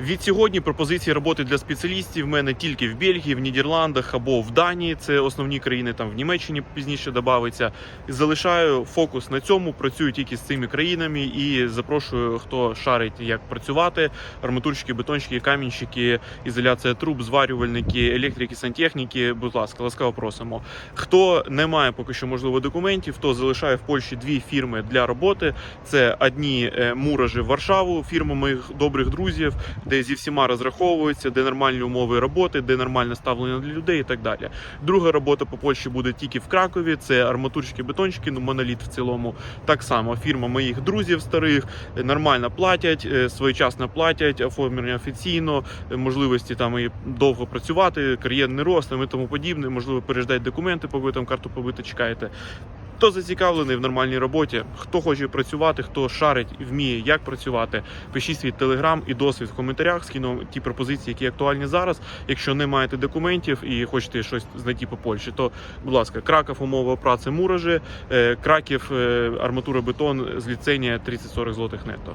Від сьогодні пропозиції роботи для спеціалістів в мене тільки в Бельгії, в Нідерландах або в Данії. Це основні країни. Там в Німеччині пізніше додається. Залишаю фокус на цьому. Працюю тільки з цими країнами і запрошую, хто шарить, як працювати. Арматурщики, бетонщики, камінщики, ізоляція труб, зварювальники, електрики, сантехніки. Будь ласка, ласкаво просимо. Хто не має поки що можливо документів, то залишаю в Польщі дві фірми для роботи. Це одні е, муражі в Варшаву, фірма моїх добрих друзів, де зі всіма розраховуються, де нормальні умови роботи, де нормальне ставлення для людей і так далі. Друга робота по Польщі буде тільки в Кракові. Це арматурщики, бетонщики, ну моноліт в цілому. Так само фірма моїх друзів старих е, нормально платять, е, своєчасно платять, оформлення офіційно, е, можливості там і довго працювати, кар'єрний рост і тому подібне. Можливо, переждати документи, там карту побити чекаєте. Хто зацікавлений в нормальній роботі, хто хоче працювати, хто шарить і вміє, як працювати, пишіть свій телеграм і досвід в коментарях. Скину ті пропозиції, які актуальні зараз. Якщо не маєте документів і хочете щось знайти по Польщі, то будь ласка, Краков, умова праці муражі, е, Краків, е, арматура бетон з ліцензія 30-40 злотих нетто.